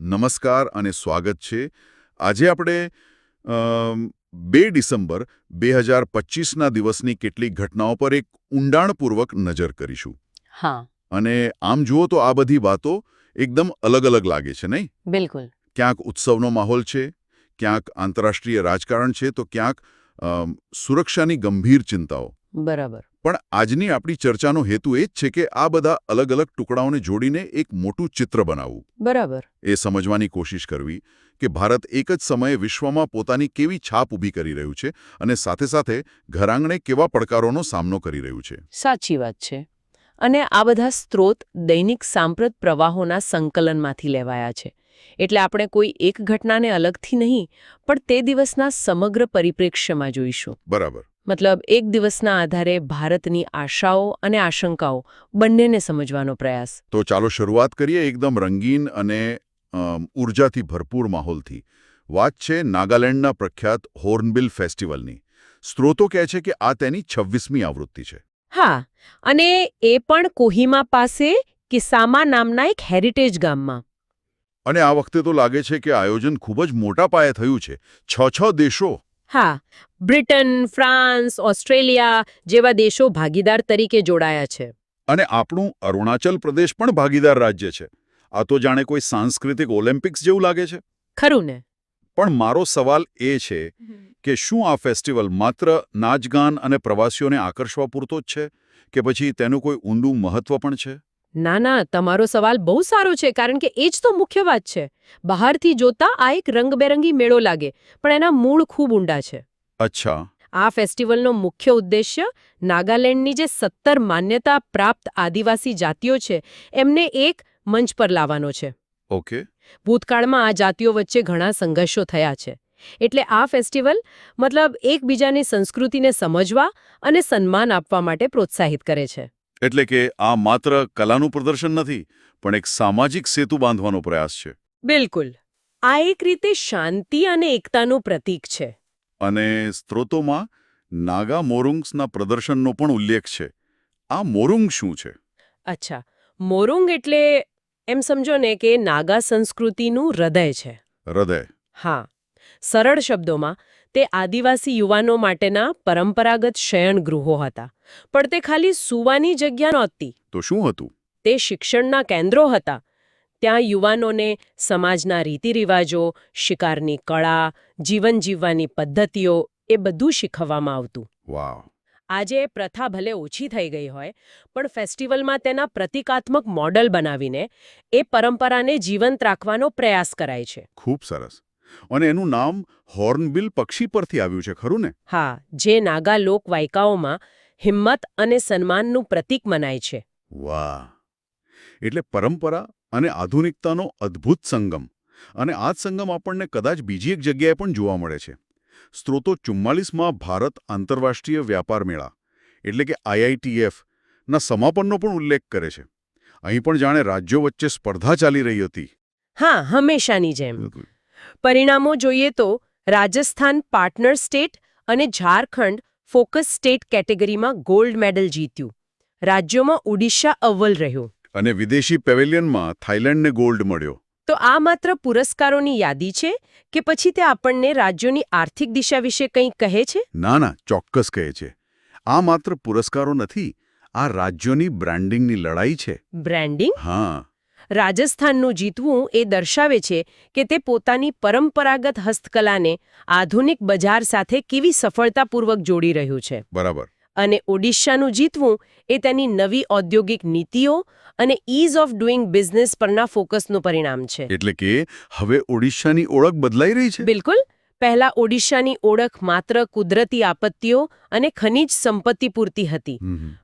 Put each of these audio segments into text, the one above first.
નમસ્કાર અને સ્વાગત છે. આજે આપણે બે ડિસેમ્બર બે હજાર પચીસના દિવસની કેટલીક ઘટનાઓ પર એક ઊંડાણપૂર્વક નજર કરીશું. હા. અને આમ જુઓ તો આ બધી વાતો એકદમ અલગ અલગ લાગે છે નહીં? બિલકુલ. ક્યાંક ઉત્સવનો માહોલ છે ક્યાંક આંતરરાષ્ટ્રીય રાજકારણ છે તો ક્યાંક સુરક્ષાની ગંભીર ચિંતાઓ. બરાબર. પણ આજની આપણી ચર્ચાનો હેતુ એ જ છે કે આ બધા અલગ અલગ ટુકડાઓને જોડીને એક મોટું ચિત્ર બનાવવું. બરાબર. એ સમજવાની કોશિશ કરવી કે ભારત એક જ સમયે વિશ્વમાં પોતાની કેવી છાપ ઊભી કરી રહ્યું છે અને સાથે સાથે ઘરાંગણે કેવા પડકારોનો સામનો કરી રહ્યું છે. સાચી વાત છે. અને આ બધા સ્ત્રોત દૈનિક સાંપ્રત પ્રવાહોના સંકલનમાંથી લેવાયા છે. એટલે આપણે કોઈ એક ઘટનાને અલગથી નહીં પણ તે દિવસના સમગ્ર પરિપ્રેક્ષ્યમાં જોઈશું. બરાબર. મતલબ એક દિવસના આધારે ભારતની આશાઓ અને આશંકાઓ બંનેને સમજવાનો પ્રયાસ. તો ચાલો શરૂઆત કરીએ એકદમ રંગીન અને ઉર્જાથી ભરપૂર માહોલથી. વાત છે નાગાલેન્ડના પ્રખ્યાત હોર્નબિલ ફેસ્ટિવલની. સ્ત્રોતો કહે છે કે આ તેની છવ્વીસમી આવૃત્તિ છે. હા અને એ પણ કોહિમા પાસે કિસામા નામના એક હેરિટેજ ગામમાં. અને આ વખતે તો લાગે છે કે આયોજન ખૂબ જ મોટા પાયે થયું છે. છ છ દેશો. હા બ્રિટન ફ્રાન્સ ઓસ્ટ્રેલિયા જેવા દેશો ભાગીદાર તરીકે જોડાયા છે. અને આપણું અરુણાચલ પ્રદેશ પણ ભાગીદાર રાજ્ય છે. આ તો જાણે કોઈ સાંસ્કૃતિક ઓલિમ્પિક્સ જેવું લાગે છે? ખરું ને. પણ મારો સવાલ એ છે કે શું આ ફેસ્ટિવલ માત્ર નાચગાન અને પ્રવાસીઓને આકર્ષવા પૂરતો જ છે? કે પછી તેનું કોઈ ઊંડું મહત્વ પણ છે? ના ના તમારો સવાલ બહુ સારો છે કારણ કે એ જ તો મુખ્ય વાત છે. બહારથી જોતા આ એક રંગબેરંગી મેળો લાગે પણ એના મૂળ ખૂબ ઊંડા છે. અચ્છા. આ ફેસ્ટિવલનો મુખ્ય ઉદ્દેશ્ય નાગાલેન્ડની જે સત્તર માન્યતા પ્રાપ્ત આદિવાસી જાતિઓ છે એમને એક મંચ પર લાવવાનો છે. ઓકે. ભૂતકાળમાં આ જાતિઓ વચ્ચે ઘણા સંઘર્ષો થયા છે. એટલે આ ફેસ્ટિવલ મતલબ એકબીજાની સંસ્કૃતિને સમજવા અને સન્માન આપવા માટે પ્રોત્સાહિત કરે છે. એટલે કે આ માત્ર કલાનું પ્રદર્શન નથી પણ એક સામાજિક સેતુ બાંધવાનો પ્રયાસ છે. બિલકુલ. આ એક રીતે શાંતિ અને એકતાનું પ્રતીક છે. અને સ્ત્રોતોમાં નાગા મોરુંગ્સના પ્રદર્શનનો પણ ઉલ્લેખ છે. આ મોરુંગ શું છે? અચ્છા. મોરુંગ એટલે એમ સમજો ને કે નાગા સંસ્કૃતિનું હૃદય છે. હૃદય. હા. સરળ શબ્દોમાં તે આદિવાસી યુવાનો માટેના પરંપરાગત શયનગૃહો હતા. પણ તે ખાલી સૂવાની જગ્યા નહોતી. તો શું હતું? તે શિક્ષણના કેન્દ્રો હતા. ત્યાં યુવાનોને સમાજના રીતિરિવાજો શિકારની કળા જીવન જીવવાની પદ્ધતિઓ એ બધું શીખવવામાં આવતું. આજે એ પ્રથા ભલે ઓછી થઈ ગઈ હોય પણ ફેસ્ટિવલમાં તેના પ્રતિકાત્મક મોડલ બનાવીને એ પરંપરાને જીવંત રાખવાનો પ્રયાસ કરાય છે. ખૂબ સરસ. અને એનું નામ હોર્નબિલ પક્ષી પરથી આવ્યું છે ખરું ને? હા જે નાગા લોકવાયકાઓમાં હિંમત અને સન્માનનું પ્રતીક મનાય છે. વાહ. એટલે પરંપરા અને આધુનિકતાનો અદ્ભુત સંગમ. અને આ જ સંગમ આપણને કદાચ બીજી એક જગ્યાએ પણ જોવા મળે છે. સ્ત્રોતો ચુમ્માલીસમાં ભારત આંતરરાષ્ટ્રીય વ્યાપાર મેળા એટલે કે આઈઆઈટીએફ ના સમાપનનો પણ ઉલ્લેખ કરે છે. અહીં પણ જાણે રાજ્યો વચ્ચે સ્પર્ધા ચાલી રહી હતી. હા હંમેશાની જેમ. પરિણામો જોઈએ તો રાજસ્થાન પાર્ટનર સ્ટેટ અને ઝારખંડ ફોકસ સ્ટેટ કેટેગરીમાં ગોલ્ડ મેડલ જીત્યું. રાજ્યોમાં ઓડિશા અવ્વલ રહ્યો. અને વિદેશી પેવેલિયનમાં થાઇલેન્ડને ગોલ્ડ મળ્યો. તો આ માત્ર પુરસ્કારોની યાદી છે કે પછી તે આપણને રાજ્યોની આર્થિક દિશા વિશે કંઈ કહે છે? ના ના ચોક્કસ કહે છે. આ માત્ર પુરસ્કારો નથી આ રાજ્યોની બ્રાન્ડિંગની લડાઈ છે. બ્રાન્ડિંગ? હા. રાજસ્થાનનું જીતવું એ દર્શાવે છે કે તે પોતાની પરંપરાગત હસ્તકલાને આધુનિક બજાર સાથે કેવી સફળતાપૂર્વક જોડી રહ્યું છે. બરાબર. અને ઓડિશાનું જીતવું એ તેની નવી ઔદ્યોગિક નીતિઓ અને ઇઝ ઓફ ડુઇંગ બિઝનેસ પરના ફોકસનું પરિણામ છે. એટલે કે હવે ઓડિશાની ઓળખ બદલાઈ રહી છે? બિલકુલ. પહેલા ઓડિશાની ઓળખ માત્ર કુદરતી આપત્તિઓ અને ખનિજ સંપત્તિ પૂરતી હતી.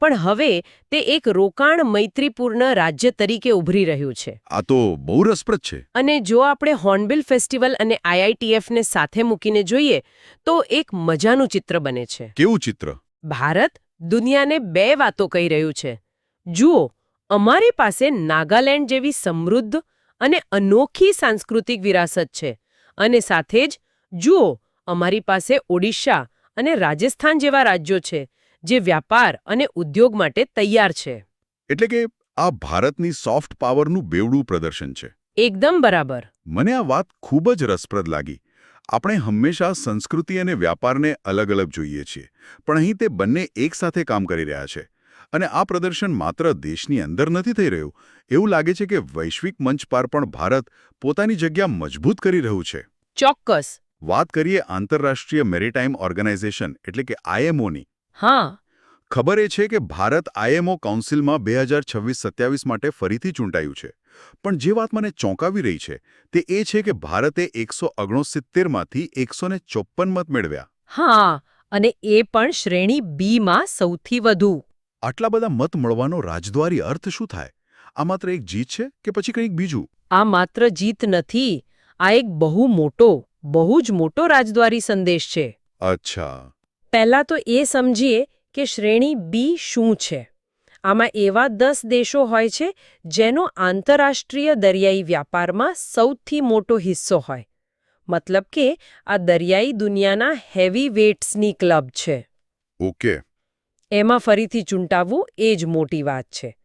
પણ હવે તે એક રોકાણ મૈત્રીપૂર્ણ રાજ્ય તરીકે ઉભરી રહ્યું છે. આ તો બહુ રસપ્રદ છે. અને જો આપણે હોર્નબિલ ફેસ્ટિવલ અને આઈઆઈટીએફને સાથે મૂકીને જોઈએ તો એક મજાનું ચિત્ર બને છે. કેવું ચિત્ર? ભારત દુનિયાને બે વાતો કહી રહ્યું છે. જુઓ અમારી પાસે નાગાલેન્ડ જેવી સમૃદ્ધ અને અનોખી સાંસ્કૃતિક વિરાસત છે અને સાથે જ જુઓ અમારી પાસે ઓડિશા અને રાજસ્થાન જેવા રાજ્યો છે જે વ્યાપાર અને ઉદ્યોગ માટે તૈયાર છે. એટલે કે આ ભારતની સોફ્ટ પાવરનું બેવડું પ્રદર્શન છે. એકદમ બરાબર. મને આ વાત ખૂબ જ રસપ્રદ લાગી. આપણે હંમેશા સંસ્કૃતિ અને વ્યાપારને અલગ અલગ જોઈએ છીએ પણ અહીં તે બંને એકસાથે કામ કરી રહ્યા છે. અને આ પ્રદર્શન માત્ર દેશની અંદર નથી થઈ રહ્યું એવું લાગે છે કે વૈશ્વિક મંચ પર પણ ભારત પોતાની જગ્યા મજબૂત કરી રહ્યું છે. ચોક્કસ. વાત કરીએ આંતરરાષ્ટ્રીય મેરીટાઈમ ઓર્ગેનાઇઝેશન એટલે કે આઈએમઓની હા. ખબર એ છે કે ભારત આઈએમઓ કાઉન્સિલમાં બે હજાર છવ્વીસ સત્યાવીસ માટે ફરીથી ચૂંટાયું છે. પણ જે વાત મને ચોંકાવી રહી છે તે એ છે કે ભારતે એકસો ઓગણસિત્તેરમાંથી એકસો ને ચોપ્પન મત મેળવ્યા. હા અને એ પણ શ્રેણી બીમાં સૌથી વધુ. આટલા બધા મત મળવાનો રાજદ્વારી અર્થ શું થાય? આ માત્ર એક જીત છે કે પછી કંઈક બીજું? આ માત્ર જીત નથી આ એક બહુ મોટો બહુ જ મોટો રાજદ્વારી સંદેશ છે. અચ્છા. પહેલા તો એ સમજીએ કે શ્રેણી બી શું છે. આમાં એવા દસ દેશો હોય છે જેનો આંતરરાષ્ટ્રીય દરિયાઈ વ્યાપારમાં સૌથી મોટો હિસ્સો હોય. મતલબ કે આ દરિયાઈ દુનિયાના હેવી વેટ્સની ક્લબ છે. ઓકે. એમાં ફરીથી ચૂંટાવવું એ જ મોટી વાત છે.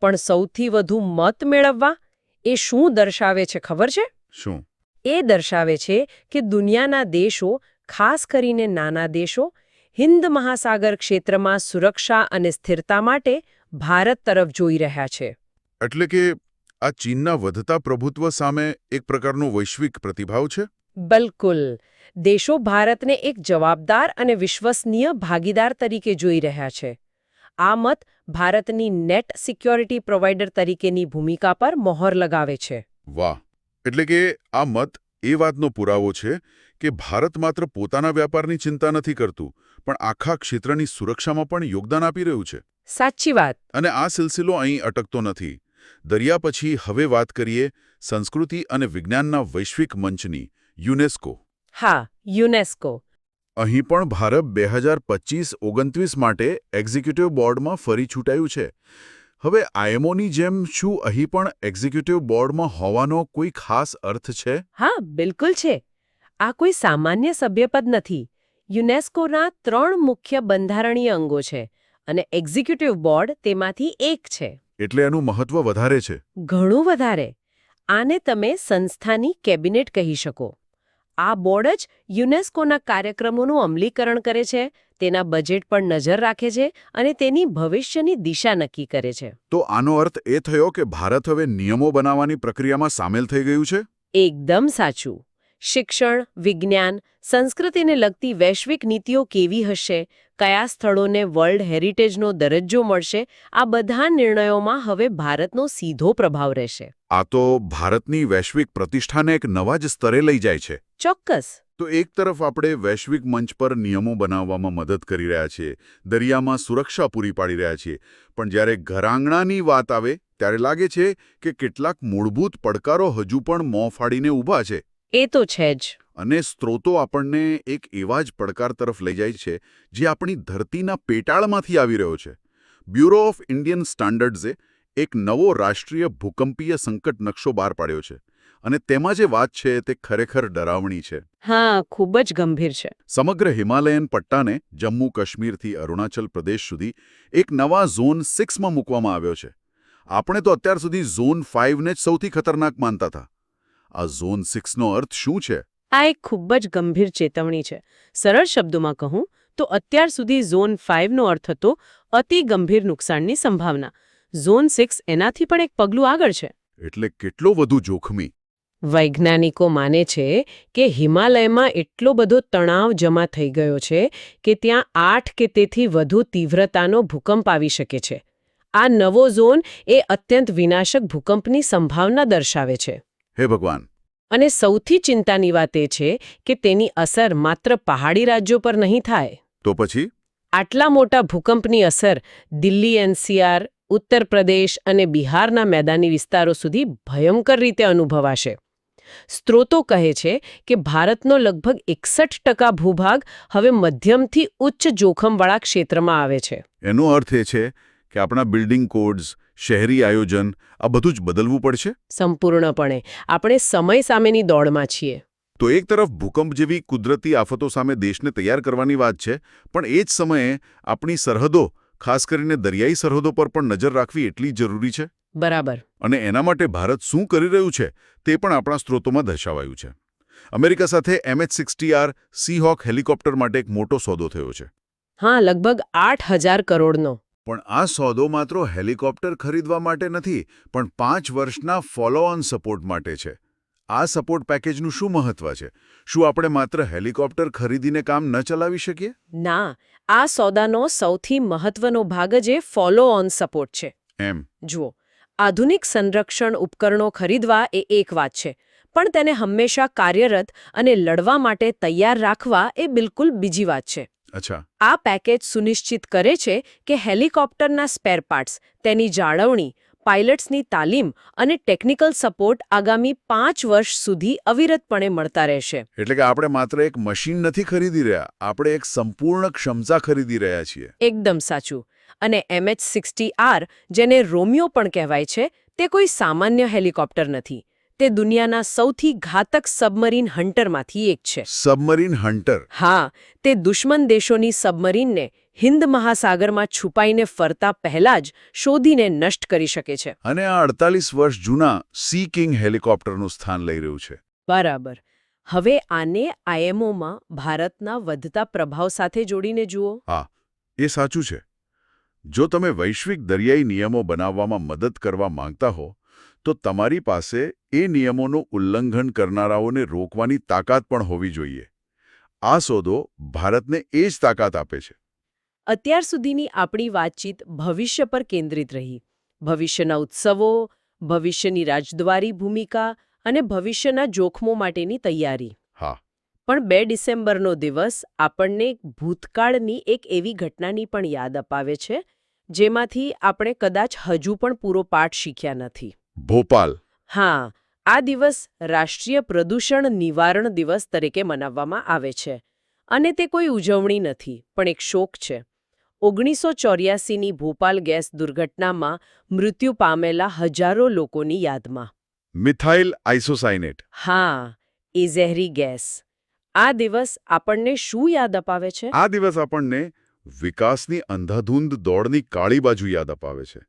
પણ સૌથી વધુ મત મેળવવા એ શું દર્શાવે છે ખબર છે? શું? એ દર્શાવે છે કે દુનિયાના દેશો ખાસ કરીને નાના દેશો હિન્દ મહાસાગર ક્ષેત્રમાં સુરક્ષા અને સ્થિરતા માટે ભારત તરફ જોઈ રહ્યા છે. એટલે કે આ ચીનના વધતા પ્રભુત્વ સામે એક પ્રકારનો વૈશ્વિક પ્રતિભાવ છે? બિલકુલ. દેશો ભારતને એક જવાબદાર અને વિશ્વસનીય ભાગીદાર તરીકે જોઈ રહ્યા છે. આ મત ભારતની નેટ સિક્યોરિટી પ્રોવાઇડર તરીકેની ભૂમિકા પર મહોર લગાવે છે. વાહ! એટલે કે આ મત એ વાતનો પુરાવો છે કે ભારત માત્ર પોતાના વ્યાપારની ચિંતા નથી કરતું પણ આખા ક્ષેત્રની સુરક્ષામાં પણ યોગદાન આપી રહ્યું છે. સાચી વાત. અને આ સિલસિલો અહીં અટકતો નથી. દરિયા પછી હવે વાત કરીએ સંસ્કૃતિ અને વિજ્ઞાનના વૈશ્વિક મંચની યુનેસ્કો. હા યુનેસ્કો. અહીં પણ ભારત બે હજાર માટે એક્ઝિક્યુટિવ બોર્ડમાં ફરી છૂટાયું છે. હવે આઈએમઓની જેમ શું અહીં પણ એક્ઝિક્યુટિવ બોર્ડમાં હોવાનો કોઈ ખાસ અર્થ છે? હા બિલકુલ છે. આ કોઈ સામાન્ય સભ્યપદ નથી. યુનેસ્કોના ત્રણ મુખ્ય બંધારણીય અંગો છે અને એક્ઝિક્યુટિવ બોર્ડ તેમાંથી એક છે. એટલે એનું મહત્વ વધારે છે. ઘણું વધારે. આને તમે સંસ્થાની કેબિનેટ કહી શકો. આ બોર્ડ જ યુનેસ્કોના કાર્યક્રમોનું અમલીકરણ કરે છે તેના બજેટ પર નજર રાખે છે અને તેની ભવિષ્યની દિશા નક્કી કરે છે. તો આનો અર્થ એ થયો કે ભારત હવે નિયમો બનાવવાની પ્રક્રિયામાં સામેલ થઈ ગયું છે? એકદમ સાચું. શિક્ષણ વિજ્ઞાન સંસ્કૃતિને લગતી વૈશ્વિક નીતિઓ કેવી હશે કયા સ્થળોને વર્લ્ડ હેરિટેજનો દરજ્જો મળશે આ બધા નિર્ણયોમાં હવે ભારતનો સીધો પ્રભાવ રહેશે. આ તો ભારતની વૈશ્વિક પ્રતિષ્ઠાને એક નવા જ સ્તરે લઈ જાય છે. ચોક્કસ. તો એક તરફ આપણે વૈશ્વિક મંચ પર નિયમો બનાવવામાં મદદ કરી રહ્યા છીએ દરિયામાં સુરક્ષા પૂરી પાડી રહ્યા છીએ પણ જ્યારે ઘરાંગણાની વાત આવે ત્યારે લાગે છે કે કેટલાક મૂળભૂત પડકારો હજુ પણ મોં ફાડીને ઊભા છે. એ તો છે જ. અને સ્ત્રોતો આપણને એક એવા જ પડકાર તરફ લઈ જાય છે જે આપણી ધરતીના પેટાળમાંથી આવી રહ્યો છે. બ્યુરો ઓફ ઇન્ડિયન સ્ટાન્ડર્ડ્સે એક નવો રાષ્ટ્રીય ભૂકંપીય સંકટ નકશો બહાર પાડ્યો છે. અને તેમાં જે વાત છે તે ખરેખર ડરાવણી છે. હા ખૂબ જ ગંભીર છે. સમગ્ર હિમાલયન પટ્ટાને જમ્મુ કાશ્મીરથી અરુણાચલ પ્રદેશ સુધી એક નવા ઝોન સિક્સમાં મૂકવામાં આવ્યો છે. આપણે તો અત્યાર સુધી ઝોન ફાઇવને જ સૌથી ખતરનાક માનતા હતા. આ ઝોન સિક્સનો અર્થ શું છે? આ એક ખૂબ જ ગંભીર ચેતવણી છે. સરળ શબ્દોમાં કહું તો અત્યાર સુધી ઝોન ફાઇવનો અર્થ હતો અતિ ગંભીર નુકસાનની સંભાવના. ઝોન સિક્સ એનાથી પણ એક પગલું આગળ છે. એટલે કેટલો વધુ જોખમી? વૈજ્ઞાનિકો માને છે કે હિમાલયમાં એટલો બધો તણાવ જમા થઈ ગયો છે કે ત્યાં આઠ કે તેથી વધુ તીવ્રતાનો ભૂકંપ આવી શકે છે. આ નવો ઝોન એ અત્યંત વિનાશક ભૂકંપની સંભાવના દર્શાવે છે. હે ભગવાન. અને સૌથી ચિંતાની વાત એ છે કે તેની અસર માત્ર પહાડી રાજ્યો પર નહીં થાય. તો પછી? આટલા મોટા ભૂકંપની અસર દિલ્હી એનસીઆર ઉત્તર પ્રદેશ અને બિહારના મેદાની વિસ્તારો સુધી ભયંકર રીતે અનુભવાશે. સ્ત્રોતો કહે છે કે ભારતનો લગભગ એકસઠ ટકા ભૂભાગ હવે મધ્યમથી ઉચ્ચ જોખમવાળા ક્ષેત્રમાં આવે છે. એનો અર્થ એ છે કે આપણા બિલ્ડિંગ કોડ્સ શહેરી આયોજન આ બધું જ બદલવું પડશે? સંપૂર્ણપણે. આપણે સમય સામેની દોડમાં છીએ. તો એક તરફ ભૂકંપ જેવી કુદરતી આફતો સામે દેશને તૈયાર કરવાની વાત છે પણ એ જ સમયે આપણી સરહદો ખાસ કરીને દરિયાઈ સરહદો પર પણ નજર રાખવી એટલી જરૂરી છે? બરાબર. અને એના માટે ભારત શું કરી રહ્યું છે તે પણ આપણા સ્ત્રોતોમાં દર્શાવાયું છે. અમેરિકા સાથે MH sixty R Seahawk helicopter માટે એક મોટો સોદો થયો છે. હા લગભગ આઠ હજાર કરોડનો. પણ આ સોદો માત્ર હેલિકોપ્ટર ખરીદવા માટે નથી પણ પાંચ વર્ષના ફોલો ઓન સપોર્ટ માટે છે. આ સપોર્ટ પેકેજનું શું મહત્વ છે? શું આપણે માત્ર હેલિકોપ્ટર ખરીદીને કામ ન ચલાવી શકીએ? ના આ સોદાનો સૌથી મહત્વનો ભાગ જ એ ફોલો ઓન સપોર્ટ છે. એમ. જુઓ આધુનિક સંરક્ષણ ઉપકરણો ખરીદવા એ એક વાત છે પણ તેને હંમેશા કાર્યરત અને લડવા માટે તૈયાર રાખવા એ બિલકુલ બીજી વાત છે. અચ્છા. આ પેકેજ સુનિશ્ચિત કરે છે કે હેલિકોપ્ટરના સ્પેર પાર્ટ્સ તેની જાળવણી પાયલટ્સની તાલીમ અને ટેકનિકલ સપોર્ટ આગામી પાંચ વર્ષ સુધી અવિરતપણે મળતા રહેશે. એટલે કે આપણે માત્ર એક મશીન નથી ખરીદી રહ્યા આપણે એક સંપૂર્ણ ક્ષમતા ખરીદી રહ્યા છીએ. એકદમ સાચું. અને એમએચ સિક્સટી આર જેને રોમિયો પણ કહેવાય છે તે કોઈ સામાન્ય હેલિકોપ્ટર નથી. તે દુનિયાના સૌથી ઘાતક સબમરીન હન્ટરમાંથી એક છે. Submarine hunter. હા તે દુશ્મન દેશોની સબમરીનને હિન્દ મહાસાગરમાં છુપાઈને ફરતા પહેલા જ શોધીને નષ્ટ કરી શકે છે. અને આ અડતાલીસ વર્ષ જૂના સી કિંગ હેલિકોપ્ટરનું સ્થાન લઈ રહ્યું છે. બરાબર. હવે આને આઈએમઓમાં ભારતના વધતા પ્રભાવ સાથે જોડીને જુઓ. એ સાચું છે. જો તમે વૈશ્વિક દરિયાઈ નિયમો બનાવવામાં મદદ કરવા માંગતા હો તો તમારી પાસે એ નિયમોનું ઉલ્લંઘન કરનારાઓને રોકવાની તાકાત પણ હોવી જોઈએ. આ સોદો ભારતને એ જ તાકાત આપે છે. અત્યાર સુધીની આપણી વાતચીત ભવિષ્ય પર કેન્દ્રિત રહી. ભવિષ્યના ઉત્સવો ભવિષ્યની રાજદ્વારી ભૂમિકા અને ભવિષ્યના જોખમો માટેની તૈયારી. હા. પણ બે ડિસેમ્બરનો દિવસ આપણને ભૂતકાળની એક એવી ઘટનાની પણ યાદ અપાવે છે જેમાંથી આપણે કદાચ હજુ પણ પૂરો પાઠ શીખ્યા નથી. ભોપાલ. હા આ દિવસ રાષ્ટ્રીય પ્રદૂષણ નિવારણ દિવસ તરીકે મનાવવામાં આવે છે. અને તે કોઈ ઉજવણી નથી પણ એક શોક છે. ઓગણીસો ચોર્યાસીની ભોપાલ ગેસ દુર્ઘટનામાં મૃત્યુ પામેલા હજારો લોકોની યાદમાં. Methyl isocyanate. હા એ ઝેરી ગેસ. આ દિવસ આપણને શું યાદ અપાવે છે? આ દિવસ આપણને વિકાસની અંધાધૂંધ દોડની કાળી બાજુ યાદ અપાવે છે.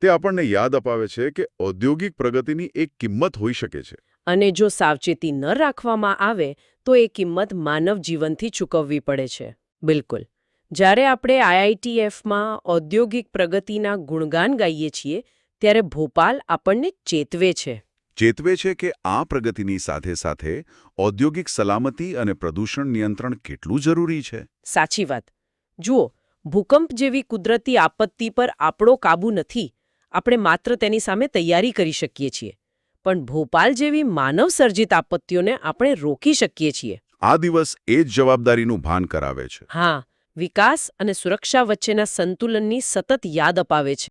તે આપણને યાદ અપાવે છે કે ઔદ્યોગિક પ્રગતિની એક કિંમત હોઈ શકે છે. અને જો સાવચેતી ન રાખવામાં આવે તો એ કિંમત માનવ જીવનથી ચૂકવવી પડે છે. બિલકુલ. જ્યારે આપણે આઈઆઈટીએફમાં ઔદ્યોગિક પ્રગતિના ગુણગાન ગાઈએ છીએ ત્યારે ભોપાલ આપણને ચેતવે છે. ચેતવે છે કે આ પ્રગતિની સાથે સાથે ઔદ્યોગિક સલામતી અને પ્રદૂષણ નિયંત્રણ કેટલું જરૂરી છે. સાચી વાત. જુઓ ભૂકંપ જેવી કુદરતી આપત્તિ પર આપણો કાબૂ નથી. આપણે માત્ર તેની સામે તૈયારી કરી શકીએ છીએ. પણ ભોપાલ જેવી માનવ સર્જિત આપત્તિઓને આપણે રોકી શકીએ છીએ. આ દિવસ એ જ જવાબદારીનું ભાન કરાવે છે. હા વિકાસ અને સુરક્ષા વચ્ચેના સંતુલનની સતત યાદ અપાવે છે.